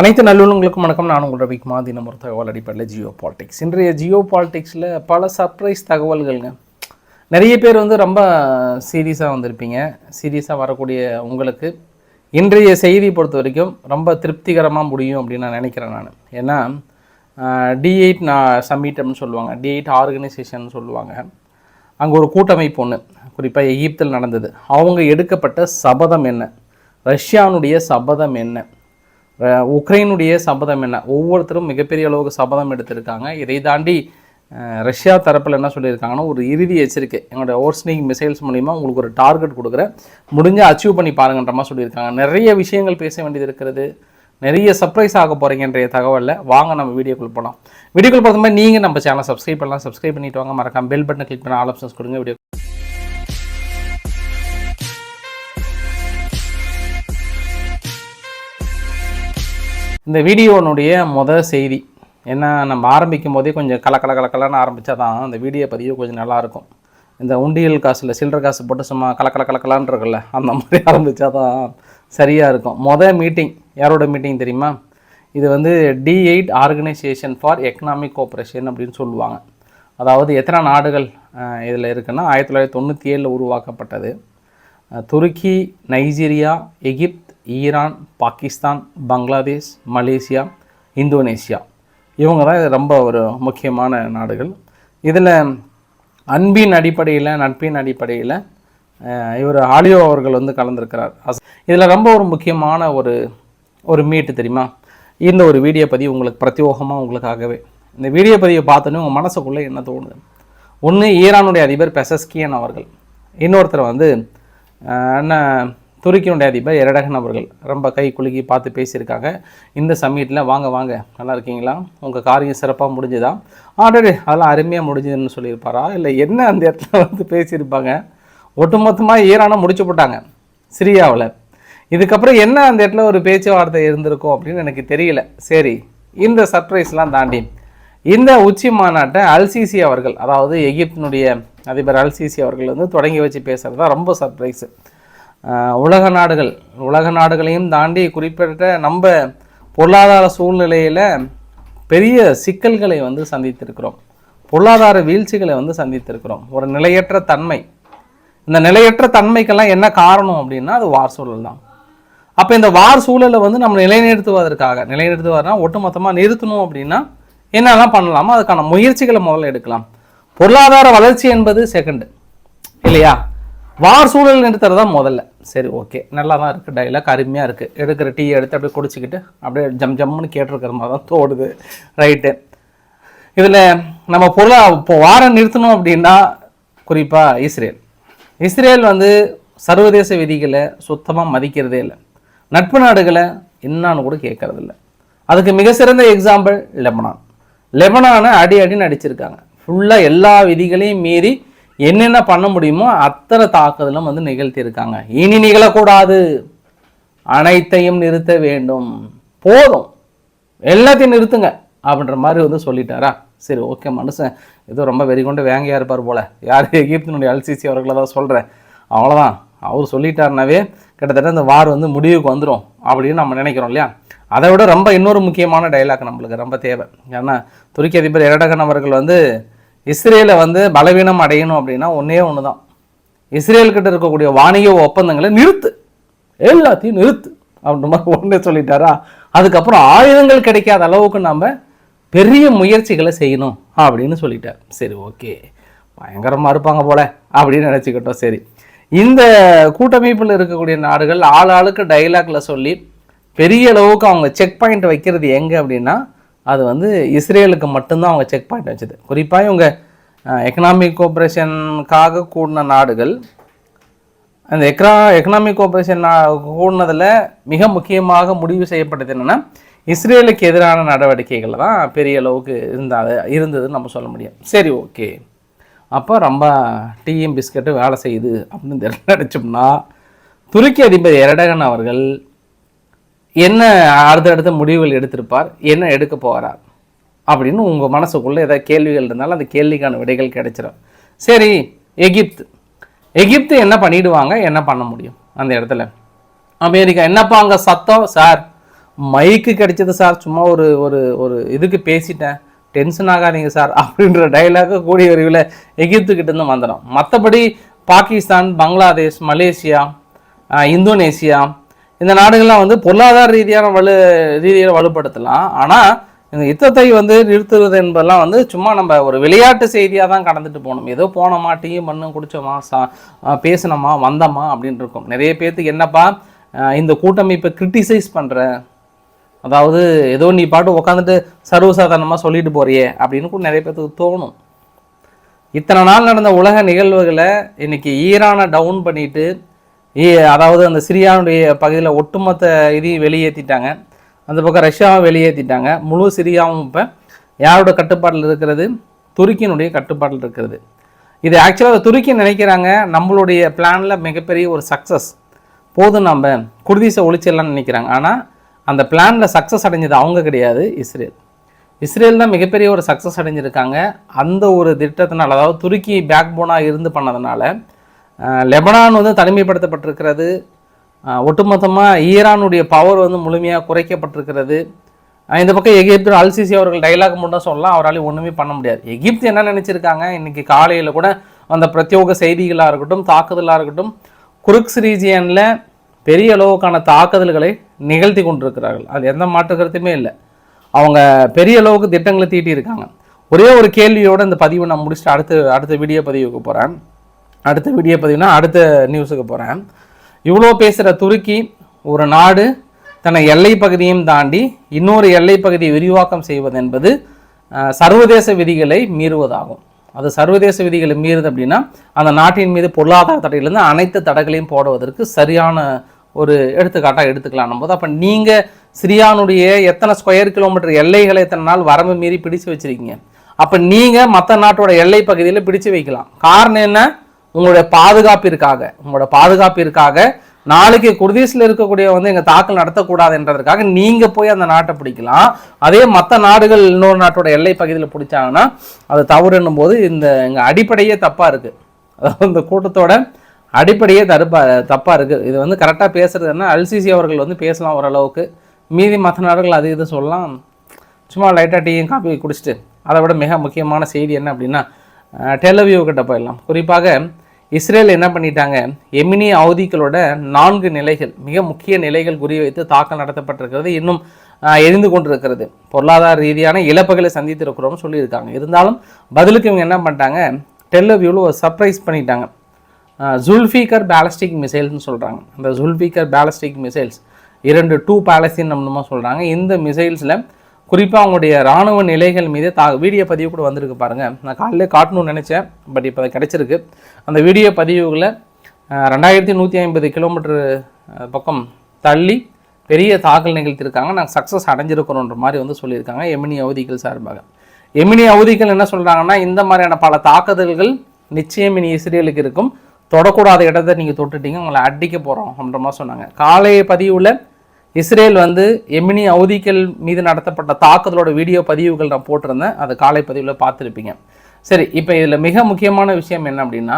அனைத்து நல்லுள்ளங்களுக்கும் வணக்கம். நான் உங்கள் ரவிக்குமா தினம் ஒரு தகவல் அடிப்படையில் ஜியோ பாலிடிக்ஸ். இன்றைய ஜியோ பாலிடிக்ஸில் பல சர்ப்ரைஸ் தகவல்கள்ங்க. நிறைய பேர் வந்து ரொம்ப சீரியஸாக வந்திருப்பீங்க. சீரியஸாக வரக்கூடிய உங்களுக்கு இன்றைய செய்தி பொறுத்த வரைக்கும் ரொம்ப திருப்திகரமாக முடியும் அப்படின்னு நான் நினைக்கிறேன் நான். ஏன்னா டி எயிட் நான் சம்மிட்டம்னு சொல்லுவாங்க. டி எயிட் ஆர்கனைசேஷன் சொல்லுவாங்க. அங்கே ஒரு கூட்டமைப்பு ஒன்று குறிப்பாக எகிப்தில் நடந்தது. அவங்க எடுக்கப்பட்ட சபதம் என்ன? ரஷ்யானுடைய சபதம் என்ன? உக்ரைனுடைய சபதம் என்ன? ஒவ்வொருத்தரும் மிகப்பெரிய அளவுக்கு சபதம் எடுத்திருக்காங்க. இதை தாண்டி ரஷ்யா தரப்பில் என்ன சொல்லியிருக்காங்கன்னா ஒரு இறுதி எச்சரிக்கை எங்களோட ஓர்ஸ்னிங் மிசைல்ஸ் மூலிமா உங்களுக்கு ஒரு டார்கெட் கொடுக்குறேன். முடிஞ்ச அச்சீவ் பண்ணி பாருங்கன்ற மாதிரி சொல்லியிருக்காங்க. நிறைய விஷயங்கள் பேச வேண்டியது இருக்கிறது. நிறைய சர்ப்ரைஸ் ஆக போகிறீங்கன்ற தகவலில். வாங்க நம்ம வீடியோக்குள் போகலாம் வீடியோக்குள் போகிறது மாதிரி நீங்கள் நம்ம சேனல் சப்ஸ்கிரைப் பண்ணலாம். சப்ஸ்கிரைப் பண்ணிட்டு வாங்க. மறக்காம பெல் பட்டனை கிளிக் பண்ண ஆல் ஆப்ஷன்ஸ் கொடுங்க. வீடியோ இந்த வீடியோனுடைய மொதல் செய்தி. என்ன நம்ம ஆரம்பிக்கும் போதே கொஞ்சம் கல கல கலக்கலன்னு ஆரம்பித்தா தான் அந்த வீடியோ பதிவு கொஞ்சம் நல்லாயிருக்கும் இந்த உண்டியல் காசில் சில்லற காசு போட்டு சும்மா கலக்கல கலக்கலான் இருக்குல்ல அந்த மாதிரி ஆரம்பித்தா தான் சரியாக இருக்கும். மொதல் மீட்டிங் யாரோட மீட்டிங் தெரியுமா? இது வந்து D eight organisation for economic cooperation அப்படின்னு சொல்லுவாங்க. அதாவது எத்தனை நாடுகள் இதில் இருக்குன்னா ஆயிரத்தி தொள்ளாயிரத்தி தொண்ணூற்றி ஏழில் உருவாக்கப்பட்டது. துருக்கி Nigeria Egypt Iran Pakistan Bangladesh Malaysia Indonesia. இவங்க தான் இது ரொம்ப ஒரு முக்கியமான நாடுகள். இதில் அன்பின் அடிப்படையில் நட்பின் அடிப்படையில் இவர் ஆலியோ அவர்கள் வந்து கலந்துருக்கிறார். இதில் ரொம்ப ஒரு முக்கியமான ஒரு ஒரு மீட்டு தெரியுமா? இந்த ஒரு வீடியோ பதிவு உங்களுக்கு பிரத்யோகமாக உங்களுக்காகவே. இந்த வீடியோ பதிவை பார்த்தோன்னே உங்கள் மனசுக்குள்ளே என்ன தோணுது? ஒன்று ஈரானுடைய அதிபர் பெசஸ்கியன் அவர்கள். இன்னொருத்தர் வந்து என்ன துருக்கியினுடைய அதிபர் எரடகன் அவர்கள் ரொம்ப கை குலுக்கி பார்த்து பேசியிருக்காங்க. இந்த சமீட்டில் வாங்க வாங்க. நல்லா இருக்கீங்களா? உங்கள் காரியம் சிறப்பாக முடிஞ்சுதா? ஆல்ரெடி அதெல்லாம் அருமையாக முடிஞ்சுதுன்னு சொல்லியிருப்பாரா? இல்லை என்ன அந்த இடத்துல வந்து பேசியிருப்பாங்க? ஒட்டுமொத்தமாக ஈரானை முடிச்சு போட்டாங்க சிரியாவில். இதுக்கப்புறம் என்ன அந்த இடத்துல ஒரு பேச்சுவார்த்தை இருந்திருக்கும் அப்படின்னு எனக்கு தெரியல. சரி இந்த சர்ப்ரைஸ்லாம் தாண்டி இந்த உச்சி மாநாட்டை அல்சிசி அவர்கள் அதாவது எகிப்தினுடைய அதிபர் அல்சிசி அவர்கள் வந்து தொடங்கி வச்சு பேசுகிறது தான் ரொம்ப சர்ப்ரைஸு. உலக நாடுகள் உலக நாடுகளையும் தாண்டி குறிப்பிட்ட நம்ம பொருளாதார சூழ்நிலையில் பெரிய சிக்கல்களை வந்து சந்தித்திருக்கிறோம். பொருளாதார வீழ்ச்சிகளை வந்து சந்தித்திருக்கிறோம். ஒரு நிலையற்ற தன்மை. இந்த நிலையற்ற தன்மைக்கெல்லாம் என்ன காரணம் அப்படின்னா அது வார் சூழல் தான். அப்போ இந்த வார் சூழலை வந்து நம்ம நிலைநிறுத்துவதற்காக நிலைநிறுத்துவதுனா ஒட்டுமொத்தமாக நிறுத்தணும் அப்படின்னா என்னெல்லாம் பண்ணலாமோ அதுக்கான முயற்சிகளை முதல்ல எடுக்கலாம். பொருளாதார வளர்ச்சி என்பது செகண்டு இல்லையா? வார் சூழல் நிறுத்துறது தான் முதல்ல. சரி ஓகே நல்லா தான் இருக்குது டைலாக் அருமையாக இருக்குது எடுக்கிற டீ எடுத்து அப்படியே குடிச்சிக்கிட்டு அப்படியே ஜம் ஜம்முன்னு கேட்டிருக்கிற மாதிரி தான் தோடுது ரைட்டு இதில் நம்ம பொருளாக இப்போ வாரம் நிறுத்தணும் அப்படின்னா குறிப்பாக இஸ்ரேல். இஸ்ரேல் வந்து சர்வதேச விதிகளை சுத்தமாக மதிக்கிறதே இல்லை. நட்பு நாடுகளை என்னான்னு கூட கேட்கறது இல்லை அதுக்கு மிக சிறந்த எக்ஸாம்பிள் லெபனான். லெபனானை அடி அடின்னு அடிச்சிருக்காங்க. ஃபுல்லாக எல்லா விதிகளையும் மீறி என்னென்ன பண்ண முடியுமோ அத்தனை தாக்குதலும் வந்து நிகழ்த்தியிருக்காங்க. இனி நிகழக்கூடாது. அனைத்தையும் நிறுத்த வேண்டும். போதும். எல்லாத்தையும் நிறுத்துங்க அப்படின்ற மாதிரி வந்து சொல்லிட்டாரா? சரி ஓகே மனுஷன். இது ரொம்ப வெறி கொண்டு வேங்கையாக இருப்பார் போல். யார் எகிப்தினுடைய அல்சிசி அவர்களை தான் சொல்கிறேன் அவ்வளோதான் அவர் சொல்லிட்டாருனாவே கிட்டத்தட்ட இந்த வார் வந்து முடிவுக்கு வந்துடும் அப்படின்னு நம்ம நினைக்கிறோம் இல்லையா? அதை விட ரொம்ப இன்னொரு முக்கியமான டைலாக் நம்மளுக்கு ரொம்ப தேவை. ஏன்னா துருக்கி அதிபர் எரடகன் அவர்கள் வந்து இஸ்ரேலை வந்து பலவீனம் அடையணும் அப்படின்னா ஒன்றே ஒன்று தான் இஸ்ரேல்கிட்ட இருக்கக்கூடிய வாணிக ஒப்பந்தங்களை நிறுத்து. எல்லாத்தையும் நிறுத்து. அப்படின்ற மாதிரி ஒன்றே சொல்லிட்டாரா? அதுக்கப்புறம் ஆயுதங்கள் கிடைக்காத அளவுக்கு நம்ம பெரிய முயற்சிகளை செய்யணும் அப்படின்னு சொல்லிட்டார். சரி ஓகே. பயங்கரமாக இருப்பாங்க போல அப்படின்னு நினச்சிக்கிட்டோம். சரி. இந்த கூட்டமைப்பில் இருக்கக்கூடிய நாடுகள் ஆள் ஆளுக்கு டைலாக்ல சொல்லி பெரிய அளவுக்கு அவங்க செக் பாயிண்ட் வைக்கிறது எங்கே அப்படின்னா அது வந்து இஸ்ரேலுக்கு மட்டும்தான் அவங்க செக் பாயிண்ட் வச்சது. குறிப்பாக இவங்க எக்கனாமிக் கோஆப்ரேஷனுக்காக கூடின நாடுகள் அந்த எக்ரா எக்கனாமிக் கோஆப்ரேஷன் கூடினதில் மிக முக்கியமாக முடிவு செய்யப்பட்டது என்னென்னா இஸ்ரேலுக்கு எதிரான நடவடிக்கைகள் தான் பெரிய அளவுக்கு இருந்தாது இருந்ததுன்னு நம்ம சொல்ல முடியும். சரி ஓகே. அப்போ ரொம்ப டீயும் பிஸ்கட்டும் வேலை செய்யுது அப்படின்னு நினச்சோம்னா துருக்கி அதிபர் எரடகன் அவர்கள் என்ன அடுத்தடுத்த முடிவுகள் எடுத்திருப்பார்? என்ன எடுக்க போகிறார் அப்படின்னு உங்கள் மனசுக்குள்ளே ஏதாவது கேள்விகள் இருந்தாலும் அந்த கேள்விக்கான விடைகள் கிடைச்சிடும் சரி எகிப்து. எகிப்து என்ன பண்ணிடுவாங்க? என்ன பண்ண முடியும் அந்த இடத்துல? அமெரிக்கா என்னப்பா அங்கே சத்தம்? சார் மைக்கு கிடைச்சது சார். சும்மா ஒரு ஒரு ஒரு இதுக்கு பேசிட்டேன். டென்ஷன் ஆகாதீங்க சார் அப்படின்ற டைலாக கூடிய விரைவில் எகிப்துக்கிட்டேருந்து வந்துடும் மற்றபடி பாகிஸ்தான் பங்களாதேஷ் மலேசியா இந்தோனேசியா இந்த நாடுகள்லாம் வந்து பொருளாதார ரீதியான வலு ரீதியில் வலுப்படுத்தலாம். ஆனால் இந்த யுத்தத்தை வந்து நிறுத்துவது என்பதெல்லாம் வந்து சும்மா நம்ம ஒரு விளையாட்டு செய்தியாக தான் கடந்துட்டு போகணும். ஏதோ போனோமா டீயும் மண்ணும் குடித்தோமா சா பேசினோமா வந்தோமா அப்படின்னு இருக்கும். நிறைய பேர்த்துக்கு என்னப்பா இந்த கூட்டமைப்பை கிரிட்டிசைஸ் பண்ணுற அதாவது ஏதோ நீ பாட்டு உட்காந்துட்டு சர்வசாதாரணமாக சொல்லிட்டு போறியே அப்படின்னு கூட நிறைய பேர்த்துக்கு தோணும். இத்தனை நாள் நடந்த உலக நிகழ்வுகளை இன்னைக்கு ஈரானை டவுன் பண்ணிட்டு அதாவது அந்த சிரியாவுடைய பகுதியில் ஒட்டுமொத்த இதையும் வெளியேற்றிட்டாங்க அந்த பக்கம் ரஷ்யாவும் வெளியேற்றிட்டாங்க முழு சிரியாவும் இப்போ யாரோட கட்டுப்பாட்டில் இருக்கிறது? துருக்கியினுடைய கட்டுப்பாட்டில் இருக்கிறது. இது ஆக்சுவலாக துருக்கி நினைக்கிறாங்க. நம்மளுடைய பிளானில் மிகப்பெரிய ஒரு சக்ஸஸ் போதும் நம்ம. குர்தீஸை ஒழிச்சிடலாம்னு நினைக்கிறாங்க. ஆனால் அந்த பிளானில் சக்ஸஸ் அடைஞ்சது அவங்க கிடையாது இஸ்ரேல். இஸ்ரேல் தான் மிகப்பெரிய ஒரு சக்ஸஸ் அடைஞ்சிருக்காங்க. அந்த ஒரு திட்டத்தினால அதாவது துருக்கி பேக் போனாக இருந்து பண்ணதுனால லெபனான் வந்து தனிமைப்படுத்தப்பட்டிருக்கிறது. ஒட்டுமொத்தமாக ஈரானுடைய பவர் வந்து முழுமையாக குறைக்கப்பட்டிருக்கிறது. இந்த பக்கம் எகிப்து அல்சிசி அவர்கள் டைலாக் மட்டும் சொல்லலாம். அவரால் ஒன்றுமே பண்ண முடியாது. எகிப்து என்ன நினச்சிருக்காங்க? இன்றைக்கி காலையில் கூட அந்த பிரத்யோக செய்திகளாக இருக்கட்டும் தாக்குதலாக இருக்கட்டும் குருக்ஸ் ரீஜியனில் பெரிய அளவுக்கான தாக்குதல்களை நிகழ்த்தி கொண்டிருக்கிறார்கள். அது எந்த மாற்று கருத்துமே இல்லை. அவங்க பெரிய அளவுக்கு திட்டங்களை தீட்டியிருக்காங்க. ஒரே ஒரு கேள்வியோட இந்த பதிவை நான் முடிச்சுட்டு அடுத்த அடுத்த வீடியோ பதிவுக்கு போகிறேன் அடுத்த வீடியோ பார்த்தீங்கன்னா அடுத்த நியூஸுக்கு போகிறேன் இவ்வளோ பேசுகிற துருக்கி ஒரு நாடு தன்னை எல்லை பகுதியும் தாண்டி இன்னொரு எல்லை பகுதியை விரிவாக்கம் செய்வது என்பது சர்வதேச விதிகளை மீறுவதாகும். அது சர்வதேச விதிகளை மீறுது அப்படின்னா அந்த நாட்டின் மீது பொருளாதார தடையிலிருந்து அனைத்து தடைகளையும் போடுவதற்கு சரியான ஒரு எடுத்துக்காட்டாக எடுத்துக்கலாம் போது அப்போ நீங்கள் சிரியானுடைய எத்தனை ஸ்கொயர் கிலோமீட்டர் எல்லைகளை எத்தனை நாள் வரம்பு மீறி பிடிச்சு வச்சிருக்கீங்க? அப்போ நீங்கள் மற்ற நாட்டோட எல்லை பகுதியில் பிடிச்சு வைக்கலாம். காரணம் என்ன? உங்களுடைய பாதுகாப்பிற்காக உங்களோட பாதுகாப்பிற்காக நாளைக்கு குர்தீஸில் இருக்கக்கூடிய வந்து எங்கள் தாக்கல் நடத்தக்கூடாதுன்றதுக்காக நீங்கள் போய் அந்த நாட்டை பிடிக்கலாம். அதே மற்ற நாடுகள் இன்னொரு நாட்டோட எல்லை பகுதியில் பிடிச்சாங்கன்னா அது தவறுன்னும் போது இந்த எங்கள் அடிப்படையே தப்பாக இருக்குது அதாவது இந்த கூட்டத்தோட அடிப்படையே தடுப்பா தப்பாக இருக்குது இது வந்து கரெக்டாக பேசுறதுன்னா அல்சிசி அவர்கள் வந்து பேசலாம் ஓரளவுக்கு. மீதி மற்ற நாடுகள் அது இது சொல்லலாம். சும்மா லைட்டாக டீயும் காப்பி குடிச்சிட்டு அதை விட மிக முக்கியமான செய்தி என்ன அப்படின்னா டெலவியூ கிட்ட போயிடலாம். குறிப்பாக இஸ்ரேல் என்ன பண்ணிட்டாங்க? எமினி அவதிகளோட நான்கு நிலைகள் மிக முக்கிய நிலைகள் குறிவைத்து தாக்கல் நடத்தப்பட்டிருக்கிறது. இன்னும் எரிந்து கொண்டிருக்கிறது. பொருளாதார ரீதியான இழப்புகளை சந்தித்திருக்கிறோம்னு சொல்லியிருக்காங்க. இருந்தாலும் பதிலுக்கு இவங்க என்ன பண்ணிட்டாங்க? டெல்லவியூவில் ஒரு சர்ப்ரைஸ் பண்ணிட்டாங்க. ஜுல்ஃபீக்கர் பேலஸ்டிக் மிசைல்ஸ்னு சொல்கிறாங்க அந்த ஜுல்ஃபீக்கர் பேலஸ்டிக் மிசைல்ஸ் இரண்டு டூ பேலஸ்டின் நம்மளுமா சொல்கிறாங்க இந்த மிசைல்ஸில் குறிப்பாக அவங்களுடைய இராணுவ நிலைகள் மீது தா வீடியோ பதிவு கூட வந்திருக்கு பாருங்கள் நான் காலையில் காட்டணும்னு நினச்சேன் பட் இப்போ கிடச்சிருக்கு. அந்த வீடியோ பதிவுகளை ரெண்டாயிரத்தி நூற்றி ஐம்பது கிலோமீட்டர் பக்கம் தள்ளி பெரிய தாக்கல் நிகழ்த்தியிருக்காங்க. நாங்கள் சக்ஸஸ் அடைஞ்சிருக்கிறோன்ற மாதிரி வந்து சொல்லியிருக்காங்க எமினி அவதிகள் சார்பாக. எமினி அவதிகள் என்ன சொல்கிறாங்கன்னா இந்த மாதிரியான பல தாக்குதல்கள் நிச்சயம் இனி இஸ்ரேலுக்கு இருக்கும். தொடக்கூடாத இடத்த நீங்கள் தொட்டுட்டீங்க உங்களை அடிக்க போகிறோம் அப்படின்ற மாதிரி சொன்னாங்க. காலை பதிவில் இஸ்ரேல் வந்து எமினி அவதிகள் மீது நடத்தப்பட்ட தாக்குதலோட வீடியோ பதிவுகள் நான் போட்டிருந்தேன். அது காலை பதிவில் பார்த்துருப்பீங்க. சரி இப்போ இதில் மிக முக்கியமான விஷயம் என்ன அப்படின்னா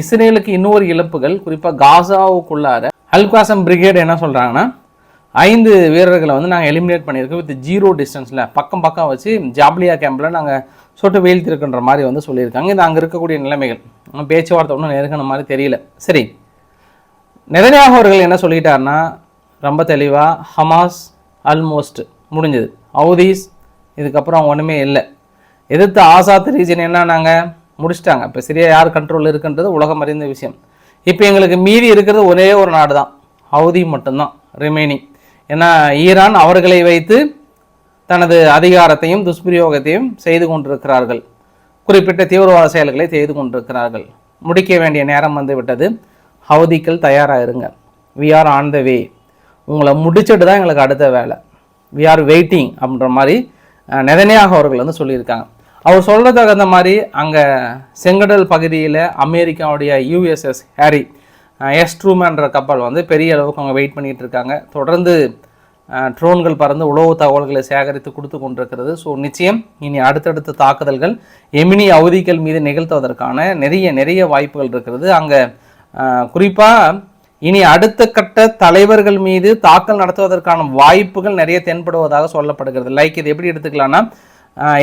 இஸ்ரேலுக்கு இன்னொரு இழப்புகள் குறிப்பாக காசாவுக்குள்ளார அல்காசம் பிரிகேடு என்ன சொல்கிறாங்கன்னா ஐந்து வீரர்களை வந்து நாங்கள் எலிமினேட் பண்ணியிருக்கோம் வித் ஜீரோ டிஸ்டன்ஸில் பக்கம் பக்கம் வச்சு ஜாப்லியா கேம்பில் நாங்கள் சொட்டு வீழ்த்திருக்குன்ற மாதிரி வந்து சொல்லியிருக்காங்க. இது அங்கே இருக்கக்கூடிய நிலைமைகள். பேச்சுவார்த்தை ஒன்றும் நெருங்கின மாதிரி தெரியல. சரி நெதன்யாகு அவர்கள் என்ன சொல்லிட்டாருன்னா ரொம்ப தெளிவாக ஹமாஸ் ஆல்மோஸ்ட் முடிஞ்சது. ஹவுதீஸ் இதுக்கப்புறம் ஒன்றுமே இல்லை. எதிர்த்து ஆசாத் ரீஜன் என்னன்னாங்க? முடிச்சிட்டாங்க. இப்போ சிரியா யார் கண்ட்ரோலில் இருக்குன்றது உலகம் அறிந்த விஷயம். இப்போ எங்களுக்கு மீதி இருக்கிறது ஒரே ஒரு நாடு தான் ஹவுதி மட்டும்தான் ரிமைனிங் ஏன்னா ஈரான் அவர்களை வைத்து தனது அதிகாரத்தையும் துஷ்பிரயோகத்தையும் செய்து கொண்டிருக்கிறார்கள். குறிப்பிட்ட தீவிரவாத செயல்களை செய்து கொண்டிருக்கிறார்கள். முடிக்க வேண்டிய நேரம் வந்து விட்டது. ஹவுதிக்கள் தயாராக இருங்க. We are on the way உங்களை முடிச்சிட்டு தான் எங்களுக்கு அடுத்த வேலை. வி ஆர் வெயிட்டிங் அப்படின்ற மாதிரி நிதனையாக அவர்கள் வந்து சொல்லியிருக்காங்க. அவர் சொல்ற தகுந்த மாதிரி அங்கே செங்கடல் பகுதியில் அமெரிக்காவுடைய யூஎஸ்எஸ் ஹேரி எஸ் ட்ரூமேன்ற கப்பல் வந்து பெரிய அளவுக்கு அவங்க வெயிட் பண்ணிகிட்டு இருக்காங்க. தொடர்ந்து ட்ரோன்கள் பறந்து உளவு தகவல்களை சேகரித்து கொடுத்து கொண்டிருக்கிறது. ஸோ நிச்சயம் இனி அடுத்தடுத்த தாக்குதல்கள் எமினி அவதிகள் மீது நிகழ்த்துவதற்கான நிறைய நிறைய வாய்ப்புகள் இருக்கிறது. அங்கே குறிப்பாக இனி அடுத்த கட்ட தலைவர்கள் மீது தாக்கல் நடத்துவதற்கான வாய்ப்புகள் நிறைய தென்படுவதாக சொல்லப்படுகிறது. லைக் இது எப்படி எடுத்துக்கலாம்னா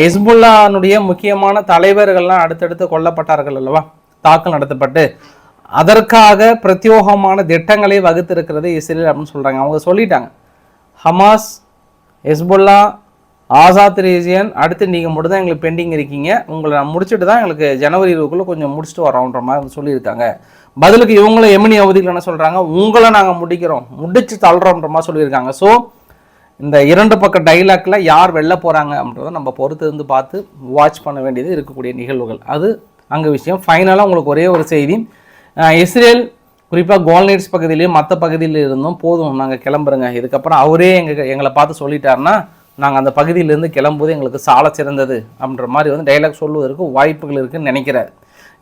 ஹெஸ்புல்லானுடைய முக்கியமான தலைவர்கள்லாம் அடுத்தடுத்து கொல்லப்பட்டார்கள் அல்லவா? தாக்கல் நடத்தப்பட்டு அதற்காக பிரத்யோகமான திட்டங்களை வகுத்திருக்கிறது இஸ்ரேல் அப்படின்னு சொல்கிறாங்க அவங்க சொல்லிட்டாங்க ஹமாஸ் ஹெஸ்புல்லா ஆசாத் ரீஜியன் அடுத்து நீங்கள் மட்டும் தான் எங்களுக்கு பெண்டிங் இருக்கீங்க. உங்களை நான் முடிச்சுட்டு தான் எங்களுக்கு ஜனவரி இருபதுக்குள்ளே கொஞ்சம் முடிச்சுட்டு வரோன்ற மாதிரி சொல்லியிருக்காங்க. பதிலுக்கு இவங்களும் எமினி அவதிகள் என்ன சொல்கிறாங்க உங்களை நாங்கள் முடிக்கிறோம். முடிச்சு தள்ளுறோன்ற மாதிரி சொல்லியிருக்காங்க. ஸோ இந்த இரண்டு பக்க டைலாக்ல யார் வெளில போகிறாங்க அப்படின்றத நம்ம பொறுத்து இருந்து பார்த்து வாட்ச் பண்ண வேண்டியது இருக்கக்கூடிய நிகழ்வுகள். அது அங்கே விஷயம். ஃபைனலாக உங்களுக்கு ஒரே ஒரு செய்தி. இஸ்ரேல் குறிப்பாக கோல்நைட்ஸ் பகுதியிலையும் மற்ற பகுதியில் இருந்தும் போதும். நாங்கள் கிளம்புறோங்க. இதுக்கப்புறம் அவரே எங்கள் எங்களை பார்த்து சொல்லிட்டாருன்னா நாங்கள் அந்த பகுதியிலேருந்து கிளம்பும்போது எங்களுக்கு சால சிறந்தது அப்படின்ற மாதிரி வந்து டைலாக் சொல்லுவதற்கு வாய்ப்புகள் இருக்குதுன்னு நினைக்கிறார்.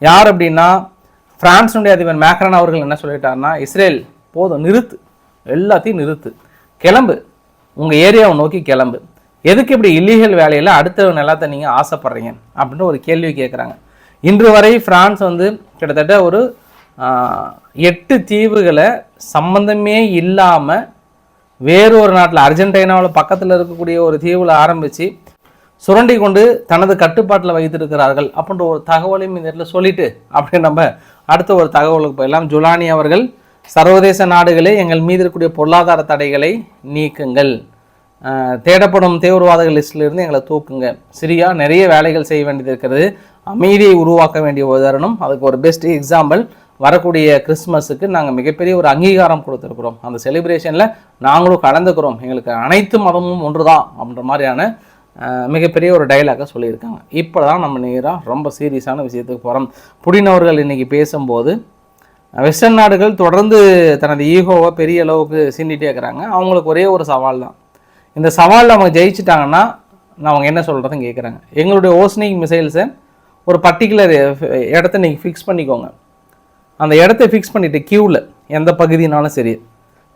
யார் அப்படின்னா பிரான்ஸுடைய அதிபர் மேக்ரான் அவர்கள் என்ன சொல்லிட்டாருன்னா இஸ்ரேல் போதும் நிறுத்து. எல்லாத்தையும் நிறுத்து. கிளம்பு. உங்கள் ஏரியாவை நோக்கி கிளம்பு. எதுக்கு இப்படி இல்லீகல் வேலையில் அடுத்த நிலத்தை நீங்கள் ஆசைப்பட்றீங்க? அப்படின்னு ஒரு கேள்வி கேட்குறாங்க இன்று வரை ஃப்ரான்ஸ் வந்து கிட்டத்தட்ட ஒரு எட்டு தீவுகளை சம்பந்தமே இல்லாமல் வேறு ஒரு நாட்டில் அர்ஜென்டினாவில் பக்கத்தில் இருக்கக்கூடிய ஒரு தீவில் ஆரம்பித்து சுரண்டி கொண்டு தனது கட்டுப்பாட்டில் வைத்திருக்கிறார்கள் அப்படின்ற ஒரு தகவலையும் இந்த இடத்துல சொல்லிட்டு அப்படியே நம்ம அடுத்த ஒரு தகவலுக்கு போயிடலாம். ஜுலானி அவர்கள் சர்வதேச நாடுகளே எங்கள் மீது இருக்கக்கூடிய பொருளாதார தடைகளை நீக்குங்கள். தேடப்படும் தீவிரவாதிகள் லிஸ்ட்ல இருந்து எங்களை தூக்குங்க. சிரியா நிறைய வேலைகள் செய்ய வேண்டியது இருக்கிறது. அமைதியை உருவாக்க வேண்டிய ஒரு தருணம். அதுக்கு ஒரு பெஸ்ட் எக்ஸாம்பிள் வரக்கூடிய கிறிஸ்மஸுக்கு நாங்கள் மிகப்பெரிய ஒரு அங்கீகாரம் கொடுத்துருக்குறோம். அந்த செலிப்ரேஷனில் நாங்களும் கலந்துக்கிறோம். எங்களுக்கு அனைத்து மதமும் ஒன்று தான் அப்படின்ற மாதிரியான மிகப்பெரிய ஒரு டைலாக்கை சொல்லியிருக்காங்க. இப்போ தான் நம்ம நேராக ரொம்ப சீரியஸான விஷயத்துக்கு போகிறோம் புடினவர்கள் இன்றைக்கி பேசும்போது வெஸ்டர்ன் நாடுகள் தொடர்ந்து தனது ஈகோவை பெரிய அளவுக்கு சீண்டிகிட்டே இருக்கிறாங்க. அவங்களுக்கு ஒரே ஒரு சவால் தான் இந்த சவாலில் அவங்க ஜெயிச்சிட்டாங்கன்னா நான் அவங்க என்ன சொல்கிறதுன்னு கேட்குறாங்க எங்களுடைய ஓஸ்னிக் மிசைல்ஸை ஒரு பர்டிகுலர் இடத்த நீங்கள் ஃபிக்ஸ் பண்ணிக்கோங்க. அந்த இடத்த ஃபிக்ஸ் பண்ணிவிட்டு கியூவில் எந்த பகுதினாலும் சரி.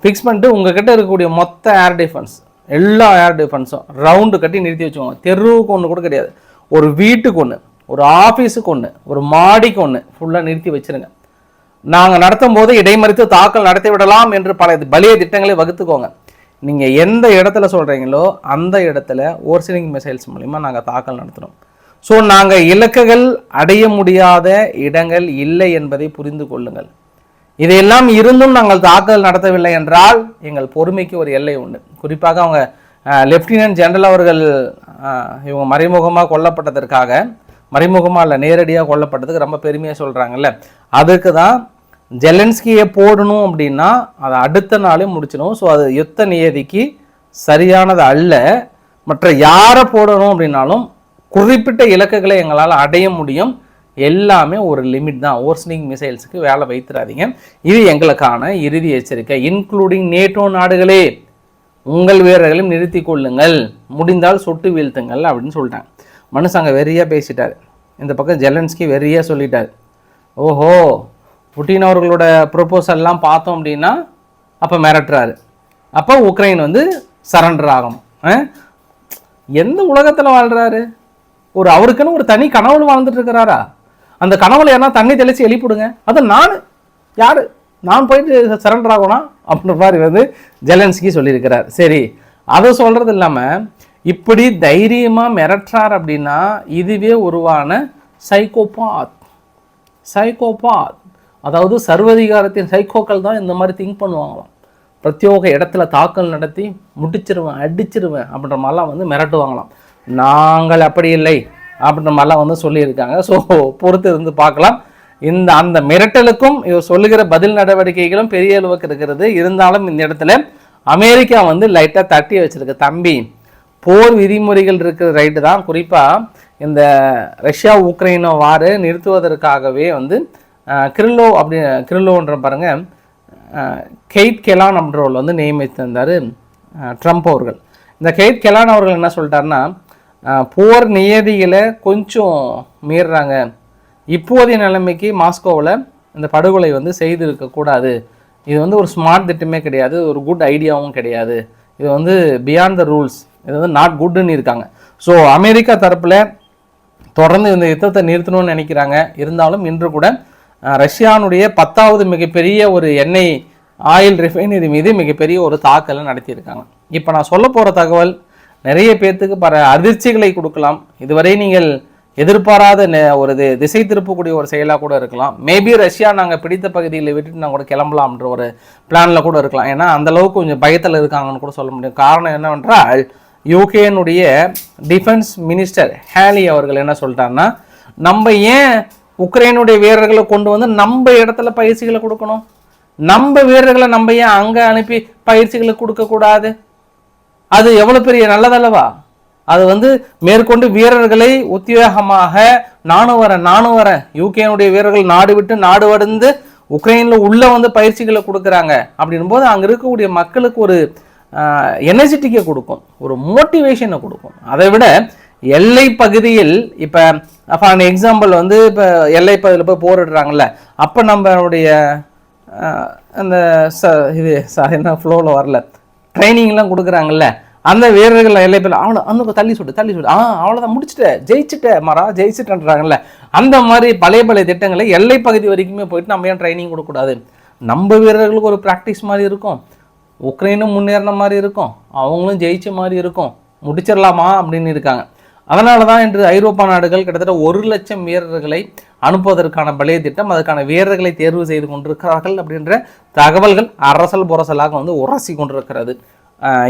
ஃபிக்ஸ் பண்ணிட்டு உங்ககிட்ட இருக்கக்கூடிய மொத்த ஏர் டிஃபென்ஸ் எல்லா ஏர் டிஃபென்ஸும் ரவுண்டு கட்டி நிறுத்தி வச்சுக்கோங்க. தெருவுக்கு ஒன்று கூட கிடையாது. ஒரு வீட்டுக்கு ஒன்று ஒரு ஆஃபீஸுக்கு ஒன்று ஒரு மாடிக்கு ஒன்று ஃபுல்லாக நிறுத்தி வச்சிருங்க. நாங்கள் நடத்தும் போது இடைமறித்து தாக்கல் நடத்தி விடலாம் என்று பல பலிய திட்டங்களை வகுத்துக்கோங்க. நீங்கள் எந்த இடத்துல சொல்கிறீங்களோ அந்த இடத்துல ஓர்சனிங் மிசைல்ஸ் மூலிமா நாங்கள் தாக்கல் நடத்துகிறோம் ஸோ நாங்கள் இலக்குகள் அடைய முடியாத இடங்கள் இல்லை என்பதை புரிந்து கொள்ளுங்கள். இதையெல்லாம் இருந்தும் நாங்கள் தாக்குதல் நடத்தவில்லை என்றால் எங்கள் பொறுமைக்கு ஒரு எல்லை உண்டு. குறிப்பாக அவங்க லெப்டினன்ட் ஜெனரல் அவர்கள் இவங்க மறைமுகமாக கொல்லப்பட்டதற்காக மறைமுகமாக இல்லை நேரடியாக கொல்லப்பட்டதுக்கு ரொம்ப பெருமையாக சொல்கிறாங்கல்ல அதுக்கு தான் ஜெலன்ஸ்கியை போடணும் அப்படின்னா அதை அடுத்த நாளே முடிச்சிடும் ஸோ அது யுத்த நியதிக்கு சரியானது அல்ல. மற்ற யாரை போடணும் அப்படின்னாலும் குறிப்பிட்ட இலக்குகளை எங்களால் அடைய முடியும். எல்லாமே ஒரு லிமிட் தான். ஓர்ஸ்னிங் மிசைல்ஸுக்கு வேலை வைத்துறாதீங்க இது எங்களுக்கான இறுதி எச்சரிக்கை. இன்க்ளூடிங் நேட்டோ நாடுகளே உங்கள் வீரர்களையும் நிறுத்தி கொள்ளுங்கள். முடிந்தால் சுட்டு வீழ்த்துங்கள் அப்படின்னு சொல்லிட்டாங்க. மனுஷங்க வெறியாக பேசிட்டார். இந்த பக்கம் ஜெலன்ஸ்கி வெறியாக சொல்லிட்டார். ஓஹோ புட்டின் அவர்களோட ப்ரொப்போசல்லாம் பார்த்தோம் அப்படின்னா அப்போ மிரட்டுறாரு. அப்போ உக்ரைன் வந்து சரண்டர் ஆகணும் ஆ? எந்த உலகத்தில் வாழ்கிறாரு ஒரு அவருக்குன்னு ஒரு தனி கனவுல வாழ்ந்துட்டு இருக்கிறாரா? அந்த கனவுல யாரா தண்ணி தெளிச்சு எழுப்பிடுங்க அது நான். யாரு? நான் போயிட்டு சரண்டர் ஆகணும்? அப்படின்ற மாதிரி வந்து ஜெலன்ஸ்கி சொல்லியிருக்கிறார். சரி அதை சொல்றது இல்லாம இப்படி தைரியமா மிரட்டுறார் அப்படின்னா இதுவே உருவான சைக்கோபாத் சைக்கோபாத் அதாவது சர்வதிகாரத்தின் சைக்கோக்கள் தான் இந்த மாதிரி திங்க் பண்ணுவாங்களாம். பிரத்யோக இடத்துல தாக்கல் நடத்தி முடிச்சிருவேன் அடிச்சிருவேன் அப்படின்ற மாதிரிலாம் வந்து மிரட்டுவாங்களாம். நாங்கள் அப்படி இல்லை அப்படின்ற மாதிரிலாம் வந்து சொல்லியிருக்காங்க. ஸோ பொறுத்து இருந்து பார்க்கலாம். இந்த அந்த மிரட்டலுக்கும் இவர் சொல்லுகிற பதில் நடவடிக்கைகளும் பெரிய அளவுக்கு இருக்கிறது. இருந்தாலும் இந்த இடத்துல அமெரிக்கா வந்து லைட்டாக தட்டி வச்சுருக்கு. தம்பி போர் விதிமுறைகள் இருக்கிற ரைட்டு தான். குறிப்பாக இந்த ரஷ்யா உக்ரைனோ வாரு நிறுத்துவதற்காகவே வந்து கிரில்லோ அப்படி கிரில்லோன்ற பாருங்கள் கெய்ட் கெலான் அப்படின்றவர்கள் வந்து நியமித்திருந்தார் ட்ரம்ப் அவர்கள். இந்த கெய்ட் கெலான் அவர்கள் என்ன சொல்லிட்டாருன்னா போர் நியதிகளை கொஞ்சம் மீறுறாங்க. இப்போதைய நிலைமைக்கு மாஸ்கோவில் இந்த படுகொலை வந்து செய்திருக்கக்கூடாது இது வந்து ஒரு ஸ்மார்ட் திட்டமே கிடையாது ஒரு குட் ஐடியாவும் கிடையாது. இது வந்து பியாண்ட் த ரூல்ஸ் இது வந்து நாட் குட்னு இருக்காங்க. ஸோ அமெரிக்கா தரப்பில் தொடர்ந்து இந்த யுத்தத்தை நிறுத்தணும்னு நினைக்கிறாங்க. இருந்தாலும் இன்று கூட ரஷ்யானுடைய பத்தாவது மிகப்பெரிய ஒரு எண்ணெய் ஆயில் ரிஃபைனரி மீது மிகப்பெரிய ஒரு தாக்கலை நடத்தியிருக்காங்க. இப்போ நான் சொல்ல போகிற தகவல் நிறைய பேர்த்துக்கு பல அதிர்ச்சிகளை கொடுக்கலாம். இதுவரை நீங்கள் எதிர்பாராத ஒரு இது திசை திருப்பக்கூடிய ஒரு செயலாக கூட இருக்கலாம். மேபி ரஷ்யா நாங்கள் பிடித்த பகுதியில் விட்டுட்டு நாங்கள் கூட கிளம்பலாம்ன்ற ஒரு பிளானில் கூட இருக்கலாம். ஏன்னா அந்தளவுக்கு கொஞ்சம் பயத்தில் இருக்காங்கன்னு கூட சொல்ல முடியும். காரணம் என்னவென்றால் யூகேனுடைய டிஃபென்ஸ் மினிஸ்டர் ஹேலி அவர்கள் என்ன சொல்லிட்டாருன்னா நம்ம ஏன் உக்ரைனுடைய வீரர்களை கொண்டு வந்து நம்ம இடத்துல பயிற்சிகளை கொடுக்கணும்? நம்ம வீரர்களை நம்ம ஏன் அங்கே அனுப்பி பயிற்சிகளை கொடுக்கக்கூடாது? அது எவ்வளோ பெரிய நல்லதல்லவா? அது வந்து மேற்கொண்டு வீரர்களை உத்தியோகமாக நானும் வரேன் நானும் வரேன் யூகேனுடைய வீரர்கள் நாடு விட்டு நாடு வடந்து உக்ரைனில் உள்ளே வந்து பயிற்சிகளை கொடுக்குறாங்க. அப்படின்னும் போது அங்கே இருக்கக்கூடிய மக்களுக்கு ஒரு எனர்ஜெட்டிக்கை கொடுக்கும். ஒரு மோட்டிவேஷனை கொடுக்கும். அதை விட எல்லை பகுதியில் இப்போ ஃபார் எக்ஸாம்பிள் வந்து இப்போ எல்லை பகுதியில் போய் போரிடுறாங்கல்ல அப்போ நம்மளுடைய அந்த ச இது ச என்ன ஃப்ளோவில் வரல. ட்ரைனிங்லாம் கொடுக்குறாங்கல்ல அந்த வீரர்கள் எல்லை பேர் அவனை அந்த தள்ளி சுட்டு தள்ளி சுட்டு. ஆ அவ்வளோதான் முடிச்சுட்ட ஜெயிச்சுட்ட மரா ஜெயிச்சுட்டன்றாங்கல்ல. அந்த மாதிரி பழைய பழைய திட்டங்களை எல்லை பகுதி வரைக்குமே போயிட்டு நம்ம ஏன் ட்ரைனிங் கொடுக்கூடாது நம்ம வீரர்களுக்கு ஒரு ப்ராக்டிஸ் மாதிரி இருக்கும். உக்ரைனும் முன்னேறின மாதிரி இருக்கும். அவங்களும் ஜெயிச்ச மாதிரி இருக்கும். முடிச்சிடலாமா அப்படின்னு இருக்காங்க. அதனால தான் இன்று ஐரோப்பா நாடுகள் கிட்டத்தட்ட ஒரு லட்சம் வீரர்களை அனுப்புவதற்கான பழைய திட்டம் அதுக்கான வீரர்களை தேர்வு செய்து கொண்டிருக்கிறார்கள் அப்படின்ற தகவல்கள் அரசல் புரசலாக வந்து உரசி கொண்டிருக்கிறது.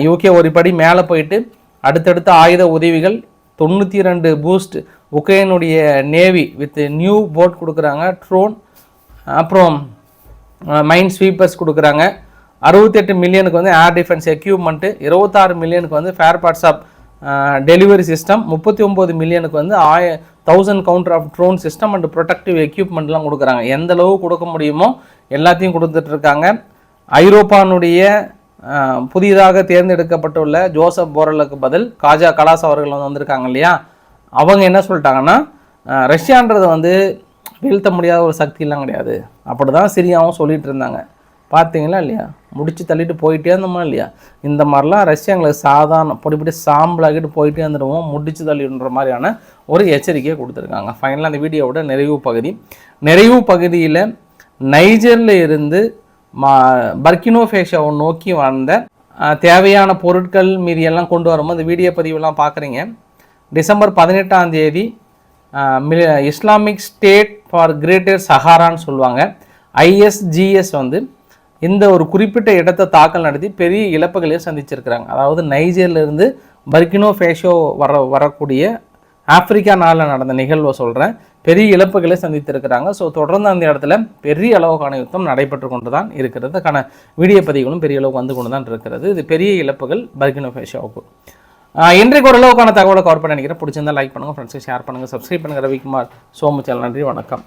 யூகே ஒரு படி மேலே போயிட்டு அடுத்தடுத்த ஆயுத உதவிகள் தொண்ணூற்றி ரெண்டு பூஸ்ட் உக்ரைனுடைய நேவி வித் நியூ போட் கொடுக்குறாங்க ட்ரோன் அப்புறம் மைண்ட் ஸ்வீப்பர்ஸ் கொடுக்குறாங்க. அறுபத்தெட்டு மில்லியனுக்கு வந்து ஏர் டிஃபென்ஸ் எக்யூப்மெண்ட்டு இருபத்தாறு மில்லியனுக்கு வந்து spare parts of delivery system முப்பத்தி ஒம்பது மில்லியனுக்கு வந்து ஆய thousand counter of drone system and protective எக்யூப்மெண்ட்லாம் கொடுக்குறாங்க. எந்த அளவு கொடுக்க முடியுமோ எல்லாத்தையும் கொடுத்துட்ருக்காங்க. ஐரோப்பானுடைய புதிதாக தேர்ந்தெடுக்கப்பட்டுள்ள ஜோசப் போரலுக்கு பதில் காஜா கலாஸ் அவர்கள் வந்து வந்திருக்காங்க இல்லையா? அவங்க என்ன சொல்லிட்டாங்கன்னா ரஷ்யான்றது வந்து வீழ்த்த முடியாத ஒரு சக்தியெல்லாம் கிடையாது. அப்படி தான் சிரியாவும் சொல்லிகிட்டு இருந்தாங்க. பார்த்தீங்களா இல்லையா? முடிச்சு தள்ளிட்டு போயிட்டே இருந்தோமா இல்லையா? இந்த மாதிரிலாம் ரஷ்யாங்களுக்கு சாதாரண பொடி பொடி சாம்பலாகிட்டு போயிட்டே இருந்துடுவோம் முடிச்சு தள்ளிடுன்ற மாதிரியான ஒரு எச்சரிக்கையை கொடுத்துருக்காங்க. ஃபைனலாக அந்த வீடியோவோட நிறைவு பகுதி. நிறைவு பகுதியில் நைஜரில் இருந்து மா பர்கினோ ஃபேஷாவை நோக்கி வந்த தேவையான பொருட்கள் மீதியெல்லாம் கொண்டு வரும்போது இந்த வீடியோ பதிவெல்லாம் பார்க்குறீங்க. டிசம்பர் பதினெட்டாம் தேதி மிலி- இஸ்லாமிக் ஸ்டேட் ஃபார் கிரேட்டர் சஹாரான்னு சொல்லுவாங்க. ஐஎஸ்ஜிஎஸ் வந்து இந்த ஒரு குறிப்பிட்ட இடத்தை தாக்கல் நடத்தி பெரிய இழப்புகளையும் சந்திச்சிருக்கிறாங்க. அதாவது நைஜர்லேருந்து பர்கினோ ஃபேஷோ வர வரக்கூடிய ஆப்பிரிக்கா நாளில் நடந்த நிகழ்வை சொல்கிறேன் பெரிய இழப்புகளை சந்தித்திருக்கிறாங்க. ஸோ தொடர்ந்து அந்த இடத்துல பெரிய அளவுக்கான யுத்தம் நடைபெற்று கொண்டு தான் இருக்கிறது அதுக்கான வீடியோ பதிவுகளும் பெரிய அளவுக்கு வந்து கொண்டு தான் இருக்கிறது. இது பெரிய இழப்புகள் பர்கினோ ஃபேஷோவுக்கு ஆஹ் இன்றைக்கு ஓரளவுக்கான தகவலை கவர் பண்ண நினைக்கிறேன். பிடிச்சிருந்தா லைக் பண்ணுங்கள் ஃப்ரெண்ட்ஸுக்கு ஷேர் பண்ணுங்கள் சப்ஸ்கிரைப் பண்ணுங்கள் ரவிக்குமார் சோமுச்சல் நன்றி வணக்கம்.